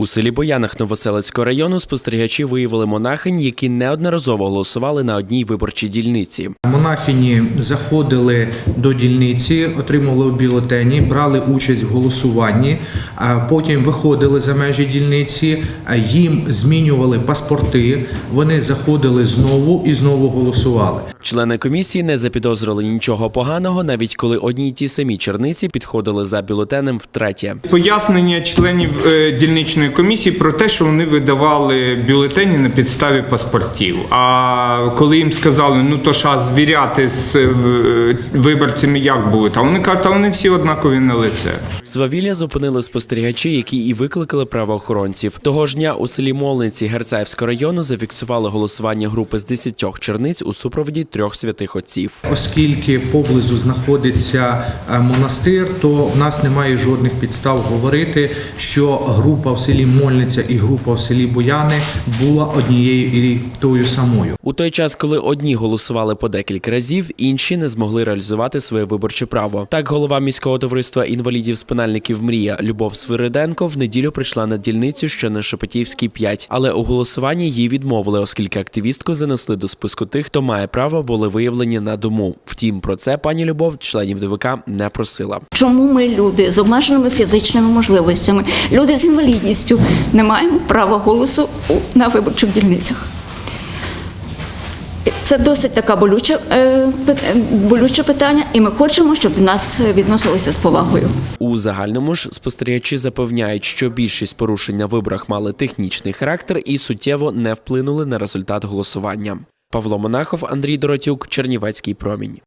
У селі Боянах Новоселицького району спостерігачі виявили монахинь, які неодноразово голосували на одній виборчій дільниці. Монахині заходили до дільниці, отримували бюлетені, брали участь в голосуванні, потім виходили за межі дільниці, а їм змінювали паспорти. Вони заходили знову і знову голосували. Члени комісії не запідозрили нічого поганого, навіть коли одні й ті самі черниці підходили за бюлетенем втретє. Пояснення членів е, дільничної комісії про те, що вони видавали бюлетені на підставі паспортів. А коли їм сказали, ну то ж а звіряти з е, виборцями як будуть, а вони кажуть, а вони всі однакові на лице. Свавілля зупинили спостерігачі, які і викликали правоохоронців. Того ж дня у селі Молниці Герцаївського району зафіксували голосування групи з 10 черниць у супроводі трьох святих отців. Оскільки поблизу знаходиться е, монастир, то в нас немає жодних підстав говорити, що група в селі Мольниця і група в селі Бояни була однією і тою самою. У той час, коли одні голосували по декілька разів, інші не змогли реалізувати своє виборче право. Так, голова міського товариства інвалідів спинальників Мрія Любов Свириденко в неділю прийшла на дільницю, що на Шепетівській 5, але у голосуванні їй відмовили, оскільки активістку занесли до списку тих, хто має право волевиявлення на дому. Втім, про це пані Любов членів ДВК не просила. Чому ми, люди з обмеженими фізичними можливостями, люди з інвалідністю, не маємо права голосу у- на виборчих дільницях? Це досить така болюча, е, болюче питання, і ми хочемо, щоб до нас відносилися з повагою. У загальному ж спостерігачі запевняють, що більшість порушень на виборах мали технічний характер і суттєво не вплинули на результат голосування. Павло Монахов, Андрій Доротюк, Чернівецький промінь.